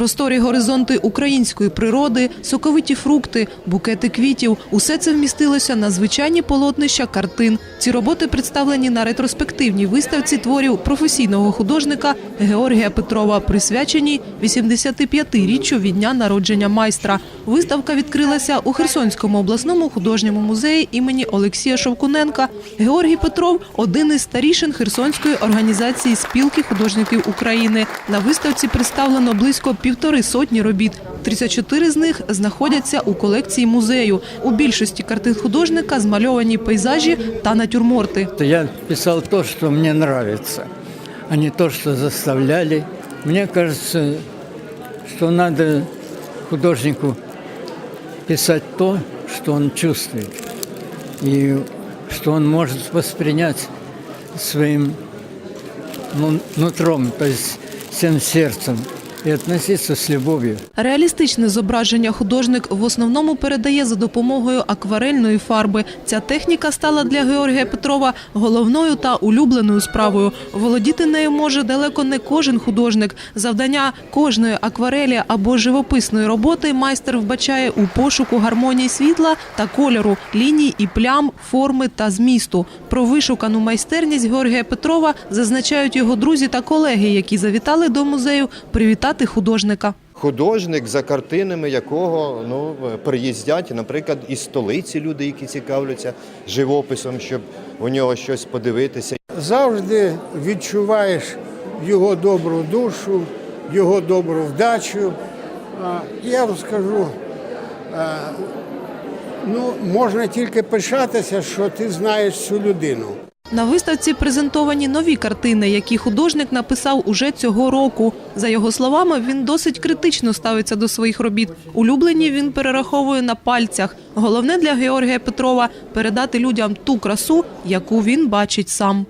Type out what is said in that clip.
Просторі горизонти української природи, соковиті фрукти, букети квітів усе це вмістилося на звичайні полотнища картин. Ці роботи представлені на ретроспективній виставці творів професійного художника Георгія Петрова, присвяченій 85-річчю від дня народження майстра. Виставка відкрилася у Херсонському обласному художньому музеї імені Олексія Шовкуненка. Георгій Петров один із старішин Херсонської організації спілки художників України. На виставці представлено близько півтори сотні робіт. 34 з них знаходяться у колекції музею. У більшості картин художника змальовані пейзажі та натюрморти. Я писал то, что мне нравится, а не то, что заставляли. Мне кажется, что надо художнику писать то, что он чувствует, и что он может воспринять своим ну, нутром, то есть всем сердцем, и относиться с любовью. Реалістичне зображення художник в основному передає за допомогою акварельної фарби. Ця техніка стала для Георгія Петрова головною та улюбленою справою. Володіти нею може далеко не кожен художник. Завдання кожної акварелі або живописної роботи майстер вбачає у пошуку гармонії світла та кольору, ліній і плям, форми та змісту. Про вишукану майстерність Георгія Петрова зазначають його друзі та колеги, які завітали до музею привітати художника. Художник, за картинами якого ну, приїздять, наприклад, із столиці люди, які цікавляться живописом, щоб у нього щось подивитися. завжди відчуваєш його добру душу, його добру вдачу. Я розкажу, а, ну, можна тільки пишатися, що ти знаєш цю людину. На виставці презентовані нові картини, які художник написав уже цього року. За його словами, він досить критично ставиться до своїх робіт. Улюблені він перераховує на пальцях. Головне для Георгія Петрова передати людям ту красу, яку він бачить сам.